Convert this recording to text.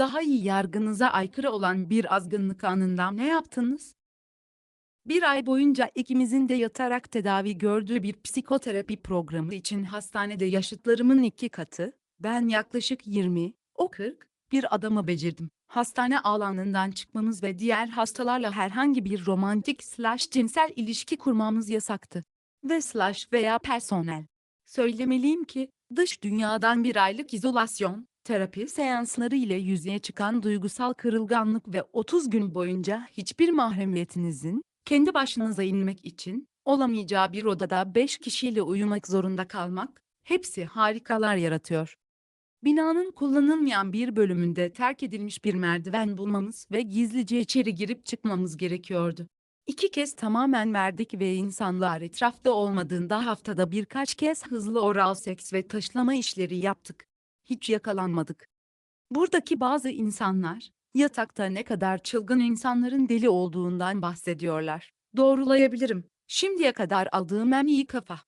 Daha iyi yargınıza aykırı olan bir azgınlık anından ne yaptınız? Bir ay boyunca ikimizin de yatarak tedavi gördüğü bir psikoterapi programı için hastanede yaşıtlarımın iki katı, ben yaklaşık 20, o 40, bir adamı becerdim. Hastane alanından çıkmamız ve diğer hastalarla herhangi bir romantik slash cinsel ilişki kurmamız yasaktı. Ve slash veya personel. Söylemeliyim ki, dış dünyadan bir aylık izolasyon, terapi seansları ile yüzeye çıkan duygusal kırılganlık ve 30 gün boyunca hiçbir mahremiyetinizin, kendi başınıza inmek için, olamayacağı bir odada 5 kişiyle uyumak zorunda kalmak, hepsi harikalar yaratıyor. Binanın kullanılmayan bir bölümünde terk edilmiş bir merdiven bulmamız ve gizlice içeri girip çıkmamız gerekiyordu. İki kez tamamen verdik ve insanlar etrafta olmadığında haftada birkaç kez hızlı oral seks ve taşlama işleri yaptık. Hiç yakalanmadık. Buradaki bazı insanlar, yatakta ne kadar çılgın insanların deli olduğundan bahsediyorlar. Doğrulayabilirim. Şimdiye kadar aldığım en iyi kafa.